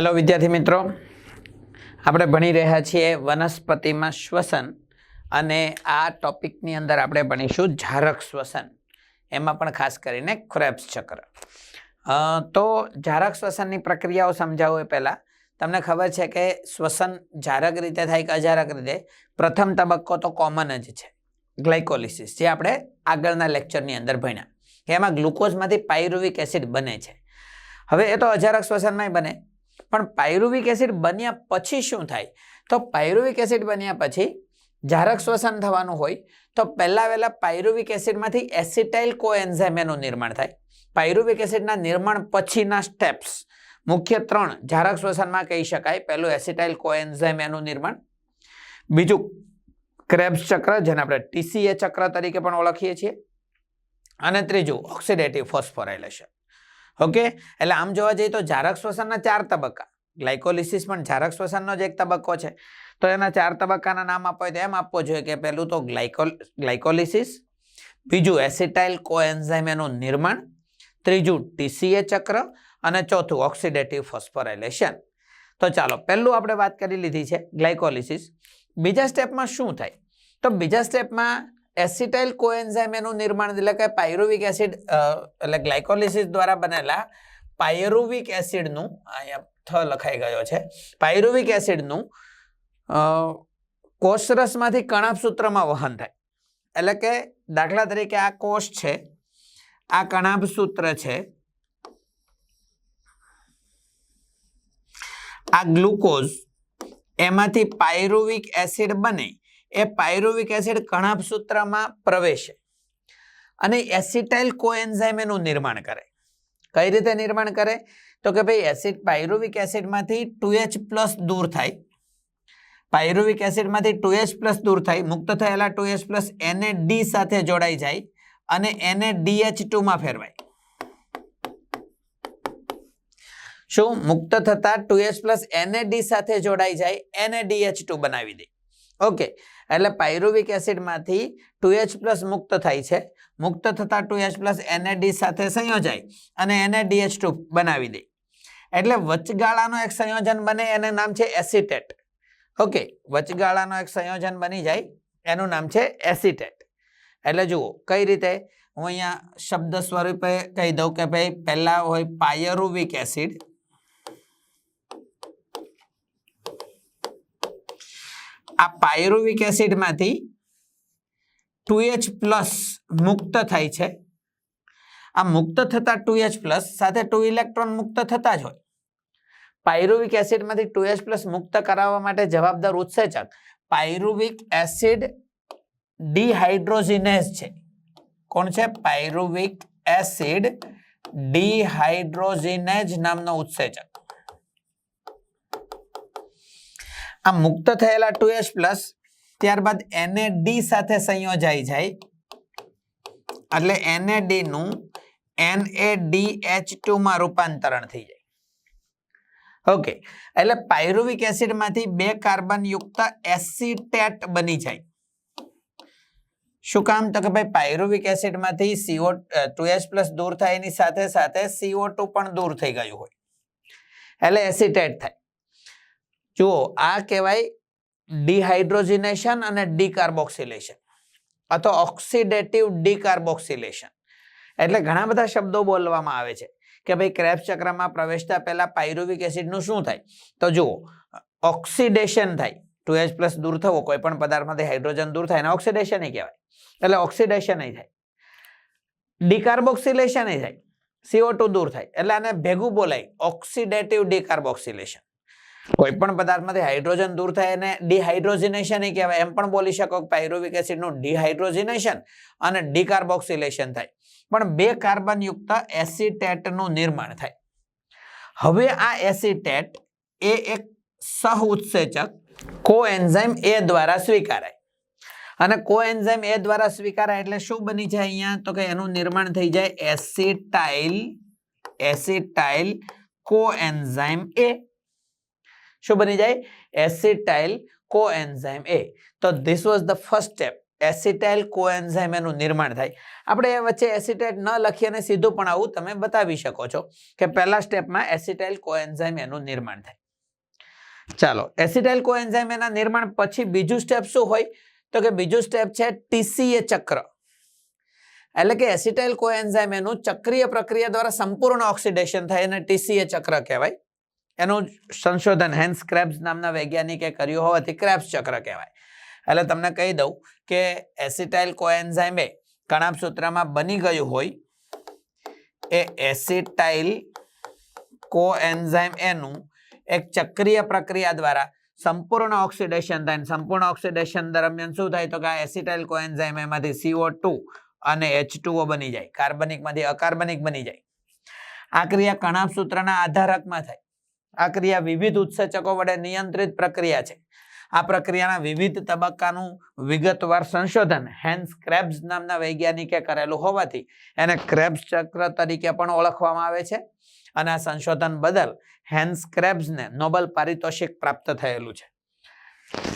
Hello વિદ્યાર્થી મિત્રો. આપણે ભણી રહ્યા છીએ વનસ્પતિમાં શ્વસન અને આ ટોપિકની અંદર આપણે ભણીશું ઝારક શ્વસન. એમાં પણ ખાસ કરીને ક્રેબ્સ ચક્ર. તો ઝારક શ્વસનની પ્રક્રિયાઓ સમજાવું એ પહેલાં. તમને ખબર છે કે શ્વસન ઝારક રીતે થાય કે અજારક રીતે? પ્રથમ તબક્કો તો કોમન જ છે. ગ્લાયકોલિસિસ જે આપણે આગળના લેક્ચરની અંદર ભણ્યા. કે એમાં ગ્લુકોઝમાંથી પાયરુવિક એસિડ બને છે. હવે એ તો અજારક શ્વસનમાંય બને. પણ પાયરુવિક એસિડ બન્યા પછી શું થાય? તો પાયરુવિક એસિડ બન્યા પછી ઝારક શ્વસન થવાનું હોય તો પહેલાં વહેલા પાયરુવિક એસિડમાંથી એસિટાઇલ કોએન્ઝાઇમ એનું નિર્માણ થાય. પાયરુવિક એસિડના નિર્માણ પછીના સ્ટેપ્સ. મુખ્ય ત્રણ ઝારક શ્વસનમાં કહી શકાય. પહેલું, એસિટાઇલ કોએન્ઝાઇમ એનું નિર્માણ. બીજું, ક્રેબ્સ ચક્ર, જેને આપણે ટીસીએ ચક્ર તરીકે પણ ઓળખીએ છીએ. અને ત્રીજું, ઓક્સિડેટિવ ફોસ્ફોરાઇલેશન. ઓકે? એટલે આમ જોવા જઈએ તો ઝારક શ્વસનના ચાર તબક્કા. ગ્લાયકોલિસિસ પણ ઝારક શ્વસનનો જ એક તબક્કો છે. તો એના ચાર તબક્કાના નામ આપો તો એમ આપવો જોઈએ કે પહેલું તો ગ્લાયકોલ, ગ્લાયકોલિસિસ, બીજું એસિટાઇલ કોએન્ઝાઇમ એનું નિર્માણ, ત્રીજું ટીસીએ ચક્ર અને ચોથું ઓક્સિડેટિવ ફોસ્ફોરાઇલેશન. તો ચાલો પહેલું આપણે વાત કરી લીધી છે ગ્લાયકોલિસિસ. બીજા સ્ટેપમાં શું થાય? તો બીજા સ્ટેપમાં એસિટાઇલ કોએન્ઝાઇમ એનું નિર્માણ એટલે કે પાયરુવિક એસિડ એટલે ગ્લાયકોલિસિસ દ્વારા બનેલા પાયરુવિક એસિડનું, અહીંયા થ લખાઈ ગયો છે, પાયરુવિક એસિડનું કોષરસમાંથી કણાપ સૂત્રમાં વહન થાય. એટલે કે દાખલા તરીકે આ કોષ છે, આ કણાપ સૂત્ર છે, આ ગ્લુકોઝ એમાંથી પાયરુવિક એસિડ બને એ પાયરુવિક એસિડ કણાભ સૂત્રમાં પ્રવેશે. અને એસિટાઇલ કોએન્ઝાઇમ એનું નિર્માણ કરે. કઈ રીતે નિર્માણ કરે? તો કે ભાઈ એસિડ, પાયરુવિક એસિડમાંથી ટુ એચ પ્લસ દૂર થાય. પાયરુવિક એસિડમાંથી ટુ એચ પ્લસ દૂર થાય, મુક્ત થયેલા two H plus N A D સાથે જોડાઈ જાય અને એને ડીએચ ટુમાં ફેરવાય. શું? મુક્ત થતા ટુ એચ પ્લસ એને ડી સાથે જોડાઈ જાય, એને ડીએચ ટુ બનાવી દે. ઓકે એટલે પાયરુવિક એસિડમાંથી ટુ એચ પ્લસ મુક્ત થાય છે. મુક્ત થતાં ટુ એચ પ્લસ એનએડી સાથે સંયોજાય અને એને ડીએચ ટુ બનાવી દે. એટલે વચગાળાનો એક સંયોજન બને, એનું નામ છે એસિટેટ. ઓકે વચગાળાનો એક સંયોજન બની જાય, એનું નામ છે એસિટેટ. એટલે જુઓ, કઈ રીતે? હું અહીંયા શબ્દ સ્વરૂપે કહી દઉં કે ભાઈ, પહેલાં હોય પાયરુવિક એસિડ આ પાયરુવિક એસિડમાંથી ટુ એચ પ્લસ મુક્ત થાય છે. આ મુક્ત થતા ટુ એચ પ્લસ સાથે ટુ ઇલેક્ટ્રોન મુક્ત થતા જ હોય. પાયરુવિક એસિડમાંથી ટુ એચ પ્લસ મુક્ત કરાવવા માટે જવાબદાર ઉત્સેચક પાયરુવિક એસિડ ડિહાઇડ્રોજિનેઝ છે. કોણ છે? પાયરુવિક એસિડ ડિહાઇડ્રોજિનેઝ નામનો ઉત્સેચક. આ મુક્ત થયેલા ટુ એચ પ્લસ ત્યારબાદ એને ડી સાથે સંયોજાઈ જાય. એટલે એને ડી નું એન એ એચ ટુ માં રૂપાંતરણ થઈ જાય. ઓકે એટલે પાયરુવિક એસિડમાંથી બે કાર્બન યુક્ત એસિટેટ બની જાય. શું કામ? તો કે ભાઈ પાયરુવિક એસિડમાંથી સીઓ ટુ એચ પ્લસ દૂર થાય એની સાથે સાથે સીઓ પણ દૂર થઈ ગયું હોય. એટલે એસિટેટ થાય. જુઓ, આ કહેવાય ડિહાઇડ્રોજિનેશન અને ડીકાર્બોક્સિલેશન અથવા ઓક્સિડેટિવ ડીકાર્બોક્સિલેશન એટલે ઘણા બધા શબ્દો બોલવામાં આવે છે કે ભાઈ ક્રેબ્સ ચક્રમાં પ્રવેશતા પહેલા પાયરુવિક એસિડનું શું થાય? તો જુઓ ઓક્સિડેશન થાય. ટુ એચ પ્લસ દૂર થવો, કોઈ પણ પદાર્થમાંથી હાઇડ્રોજન દૂર થાય, એને ઓક્સિડેશન કહેવાય. એટલે ઓક્સિડેશન થાય. ડીકાર્બોક્સિલેશન થાય. સીઓ ટુ દૂર થાય. એટલે આને ભેગું બોલાય ઓક્સિડેટિવ ડીકાર્બોક્સિલેશન કોઈ પણ પદાર્થમાંથી હાઇડ્રોજન દૂર થાય એને ડિહાઇડ્રોજિનેશન કહેવાય. એમ પણ બોલી શકો પાયરુવિક એસિડનું ડિહાઇડ્રોજિનેશન અને ડીકાર્બોક્સિલેશન થાય. પણ બે કાર્બનયુક્ત એસિટેટનું નિર્માણ થાય. હવે આ એસિટેટ એ એક સહ ઉત્સેચક કોએન્ઝાઇમ એ દ્વારા સ્વીકારાય. અને કોએન્ઝાઇમ એ દ્વારા સ્વીકારાય એટલે શું બની જાય અહીંયા? તો કે એનું નિર્માણ થઈ જાય એસિટાઇલ એસિટાઇલ કોએન્ઝાઇમ એ શું બની જાય? Acetyl coenzyme A. તો this was the first step acetyl coenzyme એનું નિર્માણ થાય. આપણે એ વચ્ચે એસિટાઇટ ન લખી અને સીધું પણ આવું તમે બતાવી શકો છો કે પહેલા સ્ટેપમાં એસિટાઇલ કોએન્ઝાઇમ એનું નિર્માણ થાય. ચાલો, એસિટાઇલ કોએન્ઝાઇમ એના નિર્માણ પછી બીજું સ્ટેપ શું હોય? તો કે બીજું સ્ટેપ છે ટીસીએ ચક્ર. એટલે કે એસિટાઇલ કોએન્ઝાઇમ એનું ચક્રીય પ્રક્રિયા દ્વારા સંપૂર્ણ ઓક્સિડેશન થાય અને ટીસીએ ચક્ર કહેવાય. એનું સંશોધન હેન્સ નામના વૈજ્ઞાનિકે કર્યું હોવાથી ક્રેબ્સ ચક્ર કહેવાય. એટલે તમને કહી દઉં કે એસિટાઇલ કોએન્ઝાઇમ એ કણાપ સૂત્રમાં બની ગયું હોય, એ એસિટાઇલ કોએન્ઝાઇમ એનું એક ચક્રીય પ્રક્રિયા દ્વારા સંપૂર્ણ ઓક્સિડેશન થાય. સંપૂર્ણ ઓક્સિડેશન દરમિયાન શું થાય તો કે આ એસિટાઇલ કોએન્ઝાઇમ એમાંથી C O two H two O બની જાય. કાર્બનિકમાંથી અકાર્બનિક બની જાય. આ ક્રિયા કણાપ સૂત્રના આધારકમાં થાય. આ ક્રિયા વિવિધ ઉત્સેચકો વડે નિયંત્રિત પ્રક્રિયા છે. આ પ્રક્રિયાના વિવિધ તબક્કાનું વિગતવાર સંશોધન હેન્સ ક્રેબ્સ નામના વૈજ્ઞાનિકે કરેલું હોવાથી એને ક્રેબ્સ ચક્ર તરીકે પણ ઓળખવામાં આવે છે અને આ સંશોધન બદલ હેન્સ ક્રેબ્સને નોબલ પારિતોષિક પ્રાપ્ત થયેલું છે.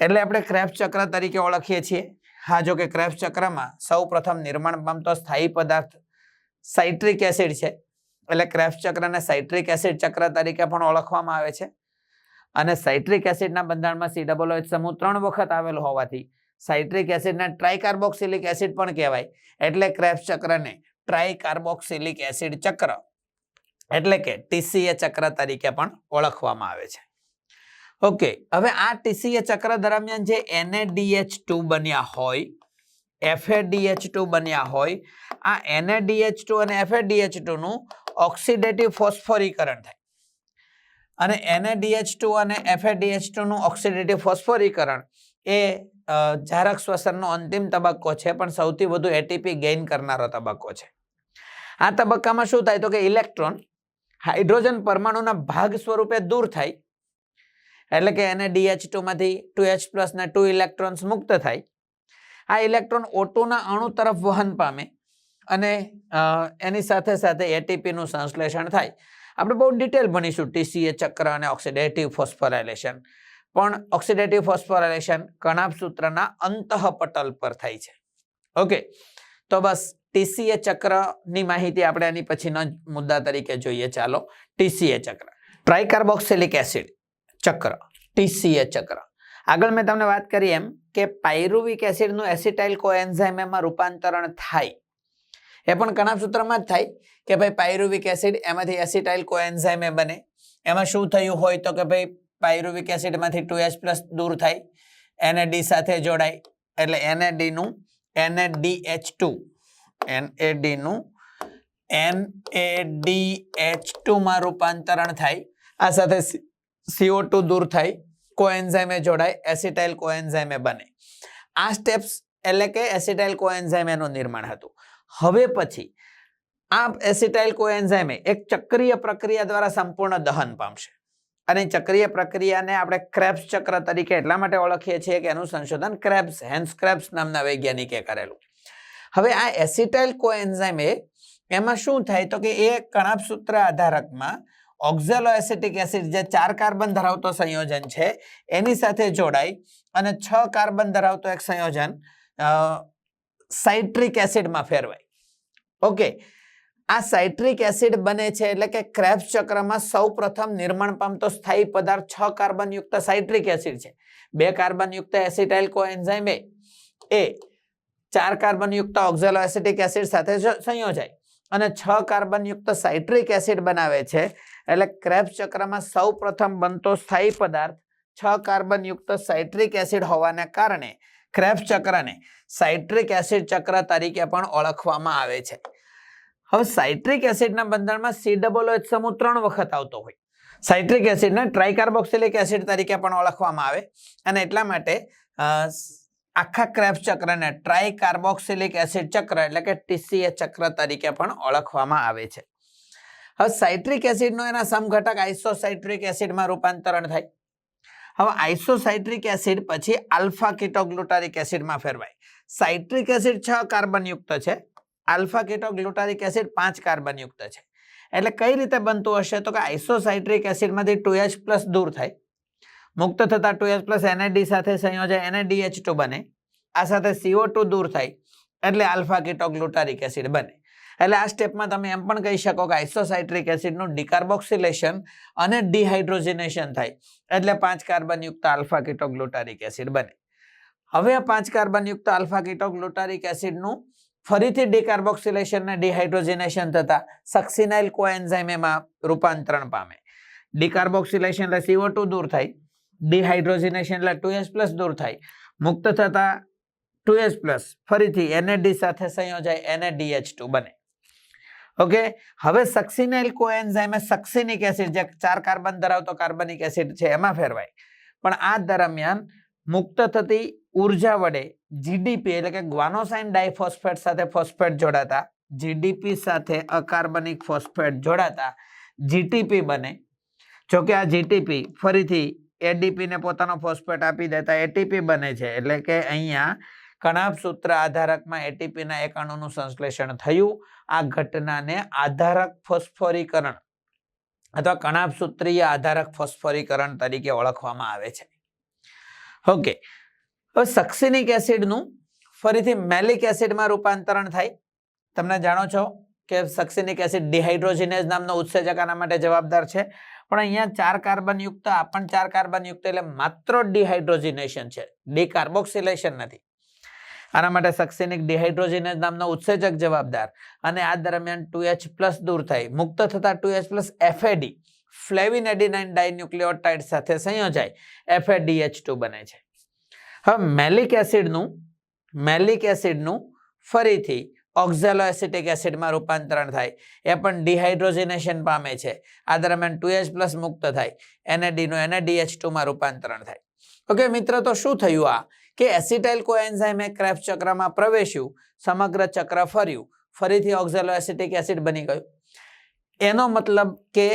એટલે આપણે ક્રેબ્સ ચક્ર તરીકે ઓળખીએ છીએ. હા, જો કે ક્રેબ્સ ચક્રમાં સૌ પ્રથમ નિર્માણ પામતો સ્થાયી પદાર્થ સાઇટ્રિક એસિડ છે. એટલે ક્રેબ્સ ચક્રને સાઇટ્રિક એસિડ ચક્ર તરીકે પણ ઓળખવામાં આવે છે. અને સાઇટ્રિક એસિડના બંધારણમાં સી ડબલ ઓએચ સમૂહ ત્રણ વખત આવેલો હોવાથી સાઇટ્રિક એસિડને ટ્રાઇકાર્બોક્સિલિક એસિડ પણ કહેવાય. એટલે ક્રેફ ચક્રને ટ્રાઇકાર્બોક્સિલિક એસિડ ચક્ર એટલે કે ટીસીએ ચક્ર તરીકે પણ ઓળખવામાં આવે છે. ઓકે, હવે આ ટીસીએ ચક્ર દરમિયાન જે એનએડીએચ ટુ બન્યા હોય એફએડીએચ ટુ બન્યા હોય, આ એનએડીએચ ટુ અને એફએડીએચ ટુનું ઓક્સિડેટિવ ફોસ્ફોરીકરણ થાય. અને એનએડીએચ ટુ અને એફએડીએચ ટુનું ઓક્સિડેટિવ ફોસ્ફોરીકરણ એ જારક શ્વસનનો અંતિમ તબક્કો છે, પણ સૌથી વધુ એટીપી ગેઇન કરનારો તબક્કો છે. આ તબક્કામાં શું થાય તો કે ઇલેક્ટ્રોન હાઇડ્રોજન પરમાણુના ભાગ સ્વરૂપે દૂર થાય, એટલે કે એને ડીએચ ટુમાંથી ટુ એચ પ્લસ ના ટુ ઇલેક્ટ્રોન્સ મુક્ત થાય આ ઇલેક્ટ્રોન ઓટોના અણુ તરફ વહન પામે અને એની સાથે સાથે એટીપીનું સંશ્લેષણ થાય. આપણે બહુ ડિટેલ ભણીશું. ટીસીએ ચક્ર અને ઓક્સિડેટિવ ફોસ્ફોરાઇલેશન પણ ઓક્સિડેટિવ ફોસ્ફોરાઇલેશન કણાપ સૂત્રના અંતઃપટલ પર થાય છે. ઓકે. તો બસ ટીસીએ ચક્રની માહિતી આપણે આની પછીના મુદ્દા તરીકે જોઈએ. ચાલો. ટીસીએ ચક્ર. ટ્રાઇકાર્બોક્સિલિક એસિડ ચક્ર. ટીસીએ ચક્ર. આગળ મેં તમને વાત કરી એમ કે પાયરુવિક એસિડનું એસિટાઇલ કોએન્ઝાઇમમાં રૂપાંતરણ થાય. એ પણ કણાપ સૂત્રમાં જ થાય કે ભાઈ પાયરુવિક એસિડ એમાંથી એસિટાઇલ કોએન્ઝાઇમ બને. એમાં શું થયું હોય તો કે ભાઈ પાયરુવિક એસિડમાંથી ટુ એચ પ્લસ દૂર થાય એને ડી સાથે જોડાય, એટલે એને ડીનું N A D H two. N A ડીનું N A D H ટુમાં રૂપાંતરણ થાય, આ સાથે સીઓ ટુ દૂર થાય કોએન્ઝાઇમે જોડાય એસિટાઇલ કોએન્ઝાઇમે બને. આ સ્ટેપ્સ એટલે કે એસિટાઇલ કોએન્ઝાઇમ એનું નિર્માણ હતું. હવે પછી આ એસિટાઇલ કોએન્ઝાઇમે એક ચક્રીય પ્રક્રિયા દ્વારા સંપૂર્ણ દહન પામશે. અને ચક્રીય પ્રક્રિયાને આપણે ક્રેબ્સ ચક્ર તરીકે એટલા માટે ઓળખીએ છીએ કે એનું સંશોધન ક્રેબ્સ હેન્સ ક્રેબ્સ નામના વૈજ્ઞાનિકે કરેલું. હવે આ એસિટાઇલ કોએન્ઝાઇમે એમાં શું થાય? તો કે એ કણાપસૂત્ર આધારકમાં ઓક્ઝેલો એસિટિક એસિડ જે ચાર કાર્બન ધરાવતો સંયોજન છે, એની સાથે જોડાય અને છ કાર્બન ધરાવતો એક સંયોજન સાઇટ્રિક એસિડમાં ફેરવાય. ઓકે. આ સાઇટ્રિક એસિડ બને છે એટલે કે ક્રેબ્સ ચક્રમાં સૌ પ્રથમ નિર્માણ પામતો સ્થાયી પદાર્થ છ કાર્બન યુક્ત સાઇટ્રિક એસિડ છે. બે કાર્બન યુક્ત એસિટાઇલ કોએન્ઝાઇમ એ ચાર કાર્બન યુક્ત ઓક્ઝેલો એસિટિક એસિડ સાથે સંયોજાય. અને છ કાર્બન યુક્ત સાઇટ્રિક એસિડ બનાવે છે એટલે ક્રેબ્સ ચક્રમાં સૌ પ્રથમ બનતો સ્થાયી પદાર્થ છ કાર્બન યુક્ત સાઇટ્રિક એસિડ હોવાને કારણે ક્રેબ્સ ચક્રને સાઇટ્રિક એસિડ ચક્ર તરીકે પણ ઓળખવામાં આવે છે. હવે સાઇટ્રિક એસિડના બંધારણમાં સી ડબલ એચ સમૂહ ત્રણ વખત આવતો હોય. સાઇટ્રિક એસિડને ટ્રાઇકાર્બોક્સિલિક એસિડ તરીકે પણ ઓળખવામાં આવે અને એટલા માટે આખા ક્રેબ્સ ચક્રને ટ્રાઇકાર્બોક્સિલિક એસિડ ચક્ર એટલે કે ટીસીએ ચક્ર તરીકે પણ ઓળખવામાં આવે છે. હવે સાઇટ્રિક એસિડનો એના સમઘટક આઇસોસાઇટ્રિક એસિડમાં રૂપાંતરણ થાય. હવે આઇસોસાઇટ્રિક એસિડ પછી આલ્ફા કીટોગ્લુટારિક એસિડમાં ફેરવાય. સાઇટ્રિક એસિડ છ કાર્બન યુક્ત છે, આલ્ફા કીટોગ્લુટારિક એસિડ પાંચ કાર્બન યુક્ત છે. એટલે કઈ રીતે બનતું હશે? તો કે આઇસોસાઇટ્રિક એસિડમાંથી ટુ એચ પ્લસ દૂર થાય. મુક્ત થતા ટુ એચ પ્લસ એનએડી સાથે સંયોજાય એનએડીએચ ટુ બને. આ સાથે સીઓ ટુ દૂર થાય. એટલે આલ્ફા કીટોગ્લુટારિક એસિડ બને. એટલે આ સ્ટેપમાં તમે એમ પણ કહી શકો કે આઇસોસાઇટ્રિક એસિડનું ડિકાર્બોક્સિલેશન અને ડિહાઇડ્રોજિનેશન થાય. એટલે પાંચ કાર્બનયુક્ત આલ્ફા કિટોગ્લુટારિક એસિડ બને. હવે આ પાંચ કાર્બનયુક્ત આલ્ફા કિટોગ્લુટારિક એસિડનું ફરીથી ડિકાર્બોક્સિલેશન અને ડિહાઇડ્રોજિનેશન થતા સક્સિનાઇલ કોએન્ઝાઇમ એમાં રૂપાંતરણ પામે. ડિકાર્બોક્સિલેશન એટલે સીઓ ટુ દૂર થાય. ડિહાઇડ્રોજિનેશન એટલે ટુ એસ પ્લસ દૂર થાય. મુક્ત થતા ટુ એસ પ્લસ ફરીથી એનએડી સાથે સંયોજાય એનએડીએચ ટુ બને. ઓકે? હવે સક્સિનાઇલ કોએન્ઝાઇમ એ સક્સિનિક એસિડ જે ચાર કાર્બન ધરાવતો કાર્બનિક એસિડ છે, એમાં ફેરવાય. પણ આ દરમિયાન મુક્ત થતી ઊર્જા વડે જીડીપી એટલે કે ગ્વાનોસાઇન ડાયફોસ્ફેટ સાથે ફોસ્ફેટ જોડાતા જીડીપી સાથે અકાર્બનિક ફોસ્ફેટ જોડાતા જીટીપી બને. જોકે આ જીટીપી ફરીથી એડીપીને પોતાનો ફોસ્ફેટ આપી દેતા એટીપી બને છે, એટલે કે અહીંયા કણાભ સૂત્ર આધારકમાં એટીપીના એક અણુનું સંશ્લેષણ થયું. આ ઘટનાને આધારક ફોસ્ફોરીકરણ અથવા કણાભ સૂત્રીય આધારક ફોસ્ફોરીકરણ તરીકે ઓળખવામાં આવે છે. ઓકે હવે સક્સિનિક એસિડનું ફરીથી મેલિક એસિડમાં રૂપાંતરણ થાય. તમને જાણો છો કે સક્સિનિક એસિડ ડિહાઇડ્રોજિનેઝ નામનો ઉત્સેચક આના માટે જવાબદાર છે. પણ અહીંયા ચાર કાર્બન યુક્ત આ પણ ચાર કાર્બન યુક્ત એટલે માત્ર ડિહાઇડ્રોજિનેશન છે. ડિકાર્બોક્સિલેશન નથી. આના માટે સક્સેનિક ડિહાઇડ્રોજેનેજ નામનો ઉત્સેચક જવાબદાર અને આ દરમિયાન ટુ એચ પ્લસ દૂર થાય. મુક્ત થતા two H plus FAD flavin adenine dinucleotide સાથે સંયોજાય. એફએડીએચ ટુ બને છે. હવે મેલિક એસિડનું મેલિક એસિડનું ફરીથી ઓક્ઝેલો એસિટિક એસિડમાં રૂપાંતરણ થાય. એ પણ ડિહાઇડ્રોજિનેશન પામે છે. આ દરમિયાન ટુ એચ પ્લસ મુક્ત થાય. એનએડીનું એનએડીએચ ટુમાં રૂપાંતરણ થાય. ઓકે, મિત્ર, તો શું થયું આ? કે એસિટાઇલ કોએન્ઝાઇમે ક્રેફ ચક્રમાં પ્રવેશ્યું, સમગ્ર ચક્ર ફર્યું. ફરીથી ઓક્ઝેલો એસિટિક એસિડ બની ગયું. એનો મતલબ કે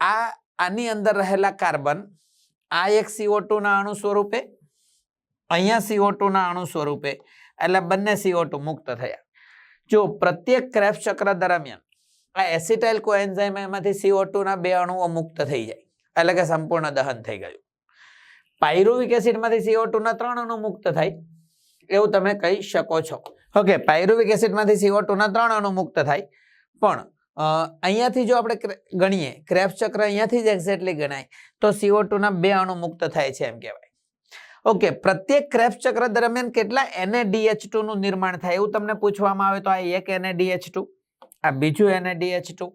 આ, આની અંદર રહેલા કાર્બન, આ એક સીઓ ટુના અણુ સ્વરૂપે, અહીંયા સીઓ ટુના અણુ સ્વરૂપે, એટલે બંને CO2 મુક્ત થયા. જો પ્રત્યેક ક્રેફ ચક્ર દરમિયાન આ એસિટાઇલ કોએન્ઝાઇમ એમાંથી સીઓ ટુના બે અણુઓ મુક્ત થઈ જાય, એટલે કે સંપૂર્ણ દહન થઈ ગયું. પાયરુવિક એસિડમાંથી CO2 ના ત્રણ અણુ મુક્ત થાય. એવું તમે કહી શકો છો. ઓકે પાયરુવિક એસિડમાંથી CO2 ના ત્રણ અણુ મુક્ત થાય. પણ અહીંયાથી જો આપણે ગણીએ ક્રેફ ચક્ર અહીંયાથી જ એક્ઝેક્ટલી ગણાય, તો સીઓ ટુના બે અણુ મુક્ત થાય છે એમ કહેવાય. ઓકે પ્રત્યેક ક્રેફ ચક્ર દરમિયાન કેટલા એનએડીએચનું નિર્માણ થાય? એવું તમને પૂછવામાં આવે તો આ એક NaDH2 આ બીજું NaDH2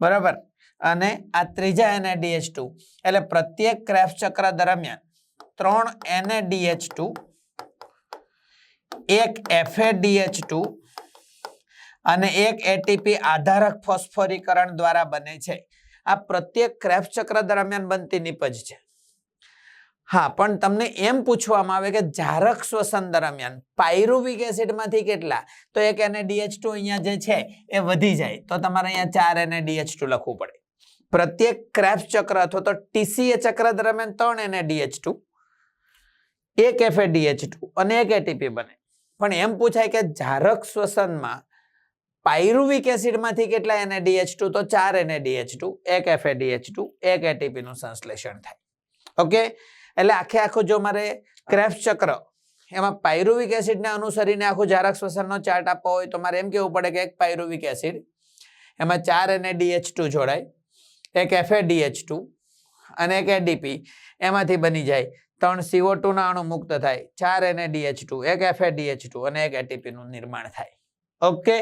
બરાબર? અને આ ત્રીજા NaDH2 એટલે પ્રત્યેક ક્રેફ ચક્ર દરમિયાન ત્રણ NaDH2 એક FaDH2 અને એક એટીપી આધારક ફોસ્ફોરીકરણ દ્વારા બને છે. આ પ્રત્યેક ક્રેફ ચક્ર દરમિયાન બનતી નિપજ છે. હા, પણ તમને એમ પૂછવામાં આવે કે જારક શ્વસન દરમિયાન પાયરુવિક એસિડમાંથી કેટલા? તો એક એને ડીએચ ટુ અહીંયા જે છે એ વધી જાય. તો તમારે અહીંયા ચાર એને ડીએચ ટુ લખવું પડે. પ્રત્યેક ક્રેફ ચક્ર અથવા તો ટીસીએ ચક્ર દરમિયાન ત્રણ NaDH2 એક FaDH2 અને એક એટીપી બને. પણ એમ પૂછાય કે જારક શ્વસનમાં પાયરુવિક એસિડમાંથી કેટલા એને ડીએચ ટુ તો ચાર એને ડીએચ ટુ એક FaDH2 એક એટીપીનું સંશ્લેષણ થાય. ઓકે? એટલે આખે આખું જો મારે ક્રેફ ચક્ર, એમાં પાયરુવિક એસિડને અનુસરીને આખું જારક શ્વસનનો ચાર્ટ આપવો હોય તો મારે એમ કેવું પડે કે એક પાયરુવિક એસિડ, એમાં ચાર એને ડીએચ ટુ જોડાય, એક FaDH2 અને એક એડીપી એમાંથી બની જાય ત્રણ CO2 ના અણુ મુક્ત થાય, ચાર NaDH2 એક FaDH2 અને એક એટીપીનું નિર્માણ થાય. ઓકે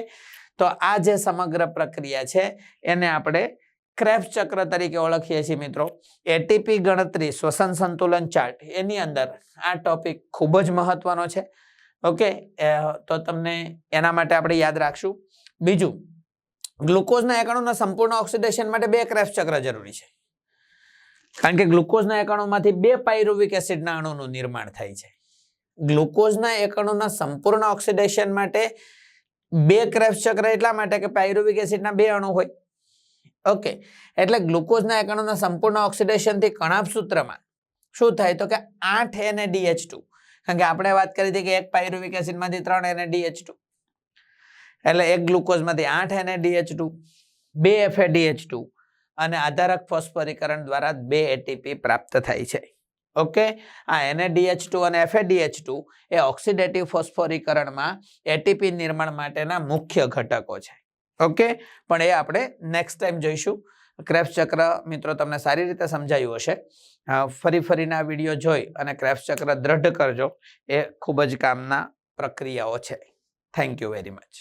તો આ જે સમગ્ર પ્રક્રિયા છે, એને આપણે ક્રેફ ચક્ર તરીકે ઓળખીએ છીએ મિત્રો. એટીપી ગણતરી, શ્વસન સંતુલન ચાર્ટ, એની અંદર આ ટોપિક ખૂબ જ મહત્વનો છે. ઓકે તો તમને એના માટે આપણે યાદ રાખશું. બીજું, ગ્લુકોઝના એકણોના સંપૂર્ણ ઓક્સિડેશન માટે બે ક્રેફ ચક્ર જરૂરી છે. કારણ કે ગ્લુકોઝના એકણોમાંથી બે પાયરુવિક એસિડના અણુનું નિર્માણ થાય છે. ગ્લુકોઝના એકણોના સંપૂર્ણ ઓક્સિડેશન માટે બે ક્રેફ ચક્ર એટલા માટે કે પાયરુવિક એસિડના બે અણુ હોય. ઓકે, એટલે ગ્લુકોઝના એકણોના સંપૂર્ણ ઓક્સિડેશનથી કણાપ સૂત્રમાં શું થાય? તો કે આઠ એને ડીએચ ટુ. કારણ કે આપણે વાત કરી હતી કે એક પાયરુવિક એસિડમાંથી ત્રણ એને ડીએચ ટુ. એટલે એક ગ્લુકોઝમાંથી આઠ એને ડીએચ ટુ. બે FaDH2 અને આધારક ફોસ્ફરીકરણ દ્વારા બે એટીપી પ્રાપ્ત થાય છે. ઓકે? આ એનએડીએચ ટુ અને એફએડીએચ ટુ એ ઓક્સિડેટિવ ફોસ્ફોરીકરણમાં એટીપી નિર્માણ માટેના મુખ્ય ઘટકો છે. ઓકે? પણ એ આપણે નેક્સ્ટ ટાઈમ જોઈશું. ક્રેબ્સ ચક્ર, મિત્રો, તમને સારી રીતે સમજાયું હશે. ફરી ફરીના વીડિયો જોઈ અને ક્રેબ્સ ચક્ર દ્રઢ કરજો. એ ખૂબ જ કામના પ્રક્રિયાઓ છે. Thank you very much